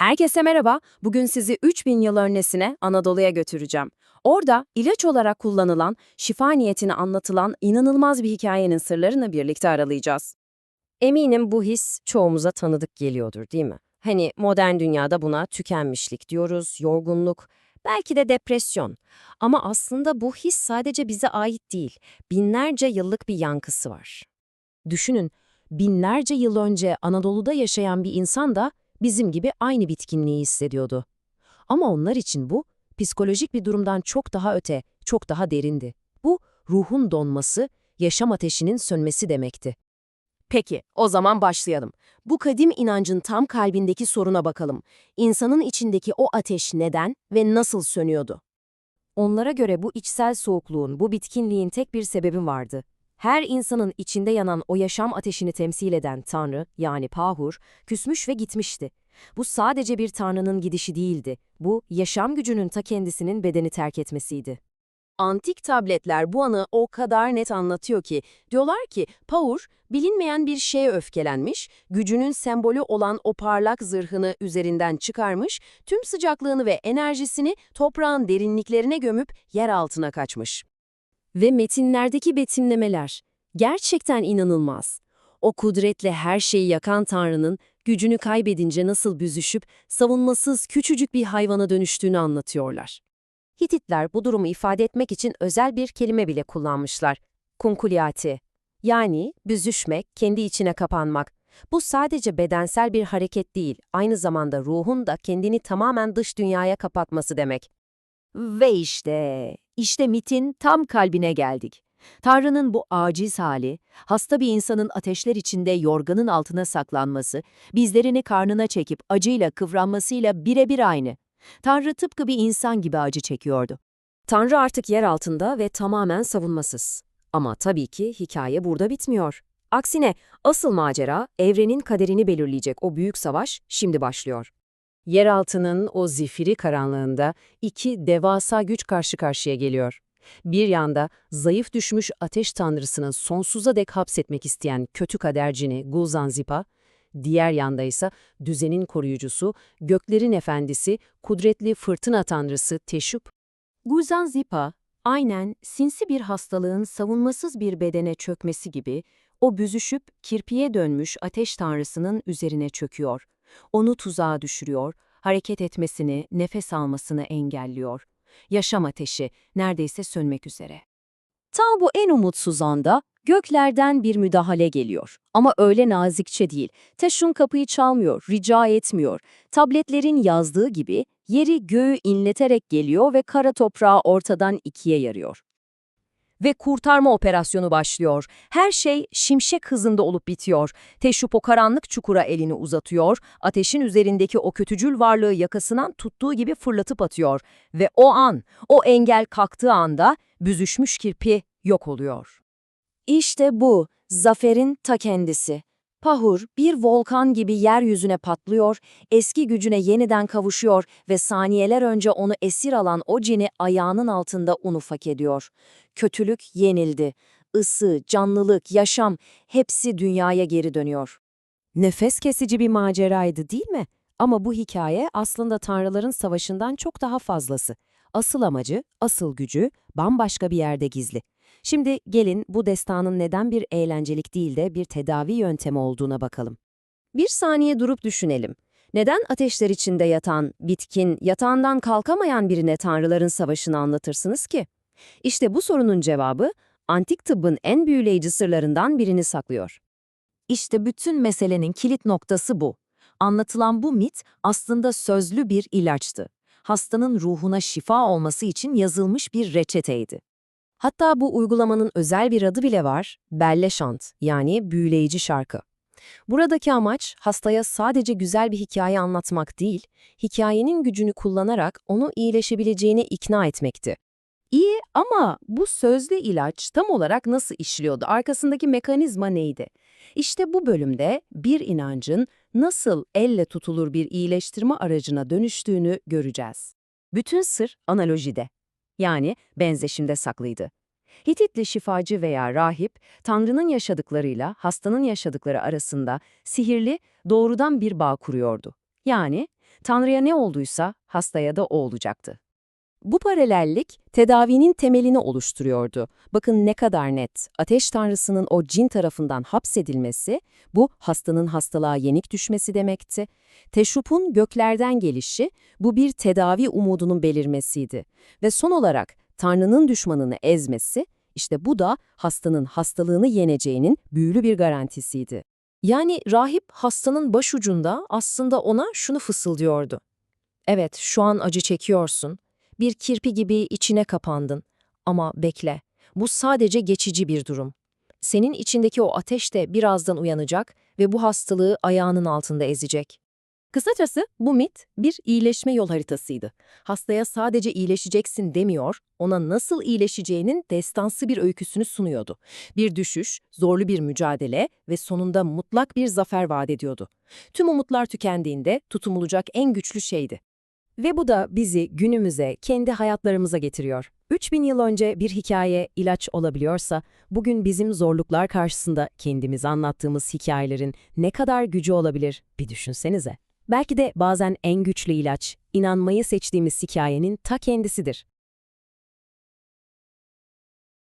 Herkese merhaba. Bugün sizi 3000 yıl öncesine Anadolu'ya götüreceğim. Orada ilaç olarak kullanılan, şifa niyetine anlatılan inanılmaz bir hikayenin sırlarını birlikte aralayacağız. Eminim bu his çoğumuza tanıdık geliyordur değil mi? Hani modern dünyada buna tükenmişlik diyoruz, yorgunluk, belki de depresyon. Ama aslında bu his sadece bize ait değil, binlerce yıllık bir yankısı var. Düşünün, binlerce yıl önce Anadolu'da yaşayan bir insan da bizim gibi aynı bitkinliği hissediyordu. Ama onlar için bu, psikolojik bir durumdan çok daha öte, çok daha derindi. Bu, ruhun donması, yaşam ateşinin sönmesi demekti. Peki, o zaman başlayalım. Bu kadim inancın tam kalbindeki soruna bakalım. İnsanın içindeki o ateş neden ve nasıl sönüyordu? Onlara göre bu içsel soğukluğun, bu bitkinliğin tek bir sebebi vardı. Her insanın içinde yanan o yaşam ateşini temsil eden Tanrı, yani Pahur, küsmüş ve gitmişti. Bu sadece bir Tanrı'nın gidişi değildi. Bu, yaşam gücünün ta kendisinin bedeni terk etmesiydi. Antik tabletler bu anı o kadar net anlatıyor ki, diyorlar ki Pahur, bilinmeyen bir şeye öfkelenmiş, gücünün sembolü olan o parlak zırhını üzerinden çıkarmış, tüm sıcaklığını ve enerjisini toprağın derinliklerine gömüp yer altına kaçmış. Ve metinlerdeki betimlemeler gerçekten inanılmaz. O kudretle her şeyi yakan Tanrı'nın gücünü kaybedince nasıl büzüşüp savunmasız küçücük bir hayvana dönüştüğünü anlatıyorlar. Hititler bu durumu ifade etmek için özel bir kelime bile kullanmışlar. Kunkuliati. Yani büzüşmek, kendi içine kapanmak. Bu sadece bedensel bir hareket değil, aynı zamanda ruhun da kendini tamamen dış dünyaya kapatması demek. Ve işte, işte mitin tam kalbine geldik. Tanrı'nın bu aciz hali, hasta bir insanın ateşler içinde yorganın altına saklanması, bizlerini karnına çekip acıyla kıvranmasıyla birebir aynı. Tanrı tıpkı bir insan gibi acı çekiyordu. Tanrı artık yer altında ve tamamen savunmasız. Ama tabii ki hikaye burada bitmiyor. Aksine asıl macera, evrenin kaderini belirleyecek o büyük savaş şimdi başlıyor. Yeraltının o zifiri karanlığında iki devasa güç karşı karşıya geliyor. Bir yanda zayıf düşmüş ateş tanrısını sonsuza dek hapsetmek isteyen kötü kadercini Gulzanzipa, diğer yanda ise düzenin koruyucusu, göklerin efendisi, kudretli fırtına tanrısı Teşup. Gulzanzipa, aynen sinsi bir hastalığın savunmasız bir bedene çökmesi gibi, o büzüşüp kirpiye dönmüş ateş tanrısının üzerine çöküyor. Onu tuzağa düşürüyor, hareket etmesini, nefes almasını engelliyor. Yaşam ateşi neredeyse sönmek üzere. Tam bu en umutsuz anda göklerden bir müdahale geliyor. Ama öyle nazikçe değil. Teşun kapıyı çalmıyor, rica etmiyor. Tabletlerin yazdığı gibi yeri göğü inleterek geliyor ve kara toprağı ortadan ikiye yarıyor ve kurtarma operasyonu başlıyor. Her şey şimşek hızında olup bitiyor. Teşup o karanlık çukura elini uzatıyor, ateşin üzerindeki o kötücül varlığı yakasından tuttuğu gibi fırlatıp atıyor. Ve o an, o engel kalktığı anda büzüşmüş kirpi yok oluyor. İşte bu, zaferin ta kendisi. Pahur bir volkan gibi yeryüzüne patlıyor, eski gücüne yeniden kavuşuyor ve saniyeler önce onu esir alan o cini ayağının altında un ufak ediyor. Kötülük yenildi. Isı, canlılık, yaşam hepsi dünyaya geri dönüyor. Nefes kesici bir maceraydı değil mi? Ama bu hikaye aslında tanrıların savaşından çok daha fazlası. Asıl amacı, asıl gücü bambaşka bir yerde gizli. Şimdi gelin bu destanın neden bir eğlencelik değil de bir tedavi yöntemi olduğuna bakalım. Bir saniye durup düşünelim. Neden ateşler içinde yatan, bitkin, yatağından kalkamayan birine tanrıların savaşını anlatırsınız ki? İşte bu sorunun cevabı, antik tıbbın en büyüleyici sırlarından birini saklıyor. İşte bütün meselenin kilit noktası bu. Anlatılan bu mit aslında sözlü bir ilaçtı. Hastanın ruhuna şifa olması için yazılmış bir reçeteydi. Hatta bu uygulamanın özel bir adı bile var, belle şant yani büyüleyici şarkı. Buradaki amaç hastaya sadece güzel bir hikaye anlatmak değil, hikayenin gücünü kullanarak onu iyileşebileceğine ikna etmekti. İyi ama bu sözlü ilaç tam olarak nasıl işliyordu? Arkasındaki mekanizma neydi? İşte bu bölümde bir inancın nasıl elle tutulur bir iyileştirme aracına dönüştüğünü göreceğiz. Bütün sır analojide yani benzeşimde saklıydı. Hititli şifacı veya rahip, Tanrı'nın yaşadıklarıyla hastanın yaşadıkları arasında sihirli, doğrudan bir bağ kuruyordu. Yani Tanrı'ya ne olduysa hastaya da o olacaktı. Bu paralellik tedavinin temelini oluşturuyordu. Bakın ne kadar net. Ateş tanrısının o cin tarafından hapsedilmesi, bu hastanın hastalığa yenik düşmesi demekti. Teşrup'un göklerden gelişi, bu bir tedavi umudunun belirmesiydi. Ve son olarak Tanrı'nın düşmanını ezmesi, işte bu da hastanın hastalığını yeneceğinin büyülü bir garantisiydi. Yani rahip hastanın başucunda aslında ona şunu fısıldıyordu. Evet, şu an acı çekiyorsun. Bir kirpi gibi içine kapandın. Ama bekle, bu sadece geçici bir durum. Senin içindeki o ateş de birazdan uyanacak ve bu hastalığı ayağının altında ezecek. Kısacası bu mit bir iyileşme yol haritasıydı. Hastaya sadece iyileşeceksin demiyor, ona nasıl iyileşeceğinin destansı bir öyküsünü sunuyordu. Bir düşüş, zorlu bir mücadele ve sonunda mutlak bir zafer vaat ediyordu. Tüm umutlar tükendiğinde tutumulacak en güçlü şeydi. Ve bu da bizi günümüze, kendi hayatlarımıza getiriyor. 3000 yıl önce bir hikaye ilaç olabiliyorsa, bugün bizim zorluklar karşısında kendimize anlattığımız hikayelerin ne kadar gücü olabilir bir düşünsenize. Belki de bazen en güçlü ilaç, inanmayı seçtiğimiz hikayenin ta kendisidir.